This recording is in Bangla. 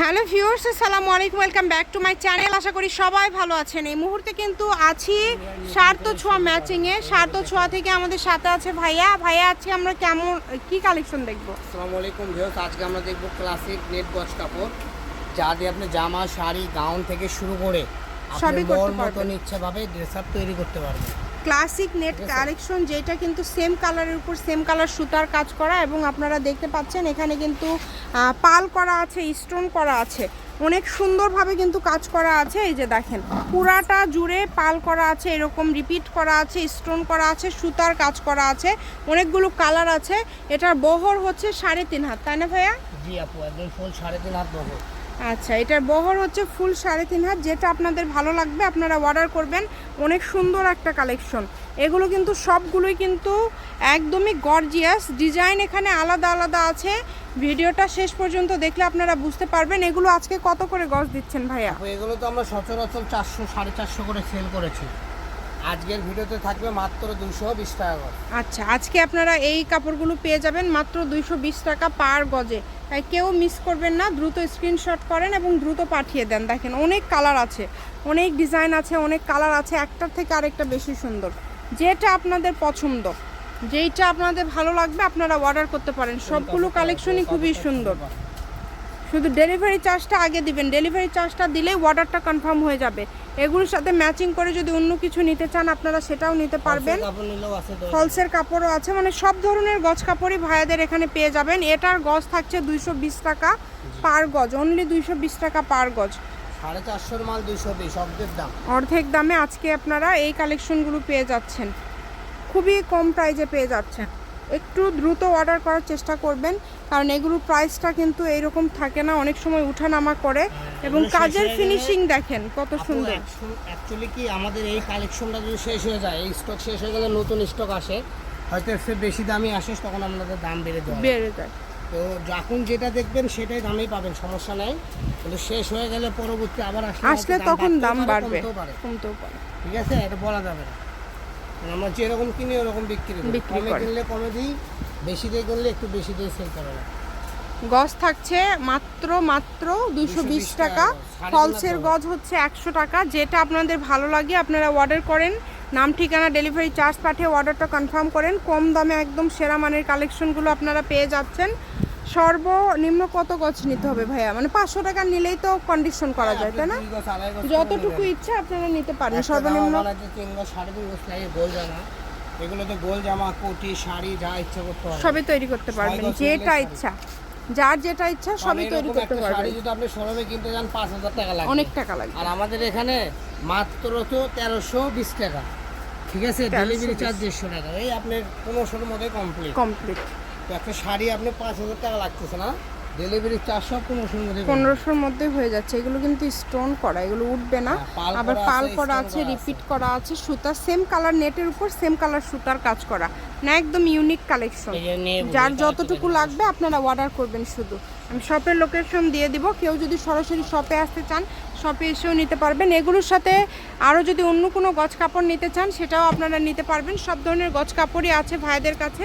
হ্যালো ভিউয়ার্স আসসালামু আলাইকুম welcome back to my channel. আশা করি সবাই ভালো আছেন। এই মুহূর্তে কিন্তু আছি সার্থ ছোঁয়া ম্যাচিংয়ে। সার্থ ছোঁয়া থেকে আমাদের সাথে আছে ভাইয়া। ভাইয়া আজকে আমরা কেমন কি কালেকশন দেখব? আসসালামু আলাইকুম ভিউয়ার্স আজকে আমরা দেখব ক্লাসিক নেট গজ কাপড়। যা দিয়ে আপনি জামা শাড়ি গাউন থেকে শুরু করে সবই করতে পারবেন। ইচ্ছাভাবে ড্রেস আপ তৈরি করতে পারবেন। ক্লাসিক নেট কালেকশন যেটা কিন্তু সেম কালারের উপর সেম কালার সুতার কাজ করা এবং আপনারা দেখতে পাচ্ছেন এখানে কিন্তু পাল করা আছে স্টোন করা আছে। অনেক সুন্দরভাবে কিন্তু কাজ করা আছে এই যে দেখেন। পুরাটা জুড়ে পাল করা আছে এরকম রিপিট করা আছে স্টোন করা আছে সুতার কাজ করা আছে। অনেকগুলো কালার আছে। এটার বহর হচ্ছে সাড়ে তিন হাত তাই না ভাইয়া? জি আপু একদম ফুল সাড়ে তিন হাত বহর। আচ্ছা এটার বহর হচ্ছে ফুল সাড়ে তিন হাত যেটা আপনাদের ভালো লাগবে আপনারা অর্ডার করবেন। অনেক সুন্দর একটা কালেকশন এগুলো কিন্তু সবগুলোই কিন্তু একদমই গর্জিয়াস ডিজাইন এখানে আলাদা আলাদা আছে। ভিডিওটা শেষ পর্যন্ত দেখলে আপনারা বুঝতে পারবেন এগুলো আজকে কত করে গজ দিচ্ছেন ভাইয়া? এগুলো তো আমরা সচরাচর চারশো সাড়ে চারশো করে সেল করেছি। আজকের ভিডিওতে থাকবে মাত্র দুশো বিশ টাকা আচ্ছা আজকে আপনারা এই কাপড়গুলো পেয়ে যাবেন মাত্র দুইশো বিশ টাকা পার গজে। তাই কেউ মিস করবেন না, দ্রুত স্ক্রিনশট করেন এবং দ্রুত পাঠিয়ে দেন। দেখেন, অনেক কালার আছে, অনেক ডিজাইন আছে, অনেক কালার আছে, একটার থেকে আরেকটা বেশি সুন্দর। যেটা আপনাদের পছন্দ, যেইটা আপনাদের ভালো লাগবে, আপনারা অর্ডার করতে পারেন। সবগুলো কালেকশনই খুবই সুন্দর। শুধু ডেলিভারি চার্জটা আগে দিবেন। ডেলিভারি চার্জটা দিলেই অর্ডারটা কনফার্ম হয়ে যাবে। এগুলোর সাথে ম্যাচিং করে যদি অন্য কিছু নিতে চান আপনারা সেটাও নিতে পারবেন। ফলসের কাপড়ও আছে মানে সব ধরনের গজ কাপড়ই ভাইয়াদের এখানে পেয়ে যাবেন। এটার গজ থাকছে দুইশো বিশ টাকা পার গজ অনলি দুইশো বিশ টাকা পার গজ। সাড়ে চারশোর মাল দুইশো বিশ অর্ধেক দাম। অর্ধেক দামে আজকে আপনারা এই কালেকশনগুলো পেয়ে যাচ্ছেন। খুবই কম প্রাইজে পেয়ে যাচ্ছেন। একটু দ্রুত অর্ডার করার চেষ্টা করবেন। কারণ এগুলোর প্রাইসটা কিন্তু এইরকম থাকে না অনেক সময় উঠানামা করে এবং কাজের ফিনিশিং দেখেন কত সুন্দর। অ্যাকচুয়ালি কি আমাদের এই কালেকশনটা যদি শেষ হয়ে যায় এই স্টক শেষ হয়ে গেলে নতুন স্টক আসে হয়তো চেয়ে বেশি দামি আসে তখন আমাদের দাম বেড়ে হয়। বেড়ে যায়। তো যখন যেটা দেখবেন সেটাই দামেই পাবেন সমস্যা নেই। কিন্তু শেষ হয়ে গেলে পরবর্তী আবার আসলে তখন দাম বাড়বে কমতেও পারে। ঠিক আছে? এটা বলা যাবে না। আমরা যেরকম কিনি ওরকম বিক্রি করি। বিক্রি কমে। কিনলে কমে দিই বেশি দিয়ে কিনলে একটু বেশি দিয়ে সেল করে গজ থাকছে মাত্র মাত্র দুইশো বিশ টাকা। ফলসের গজ হচ্ছে একশো টাকা। যেটা আপনাদের ভালো লাগে আপনারা অর্ডার করেন। নাম ঠিকানা ডেলিভারি চার্জ পাঠিয়ে অর্ডারটা কনফার্ম করেন। কম দামে একদম সেরা মানের কালেকশনগুলো আপনারা পেয়ে যাচ্ছেন। সর্বনিম্ন কত গছ নিতে হবে ভাইয়া? মানে পাঁচশো টাকা নিলেই তো কন্ডিশন করা যায় তাই না? যতটুকু। ইচ্ছা আপনারা নিতে পারেন সর্বনিম্ন। লাগে গোল জামা এগুলো তো গোল জামা। কোটি শাড়ি যা ইচ্ছা করতে হবে। সবই তৈরি করতে পারবেন যেটা ইচ্ছা। যার যেটা ইচ্ছা সবই তৈরি করতে একটা শাড়ি যদি আপনি শোরুমে কিনতে যান পাঁচ হাজার টাকা লাগবে। অনেক টাকা লাগবে। আর আমাদের এখানে মাত্র তো তেরোশো বিশ টাকা। ঠিক আছে? ডেলিভারি চার্জ দেড়শো টাকা। এই আপনার পনেরোশোর মধ্যে কমপ্লিট কমপ্লিট একটা শাড়ি আপনি পাঁচ হাজার টাকা লাগতেছে না? ডেলিভারি সব পনেরোশোর মধ্যে পনেরোশোর মধ্যে হয়ে যাচ্ছে। এগুলো কিন্তু স্টোন করা এগুলো উঠবে না। হ্যাঁ, পাল আবার করা পাল আছে, করা আছে রিপিট করা আছে সুতা সেম কালার নেটের উপর সেম কালার সুতার কাজ করা। না একদম ইউনিক কালেকশন যার যতটুকু লাগবে আপনারা অর্ডার করবেন শুধু। আমি শপের লোকেশন দিয়ে দিব। কেউ যদি সরাসরি শপে আসতে চান শপে এসেও নিতে পারবেন। এগুলোর সাথে আরও যদি অন্য কোনো গজ কাপড় নিতে চান সেটাও আপনারা নিতে পারবেন। সব ধরনের গজ কাপড়ই আছে ভাইদের কাছে।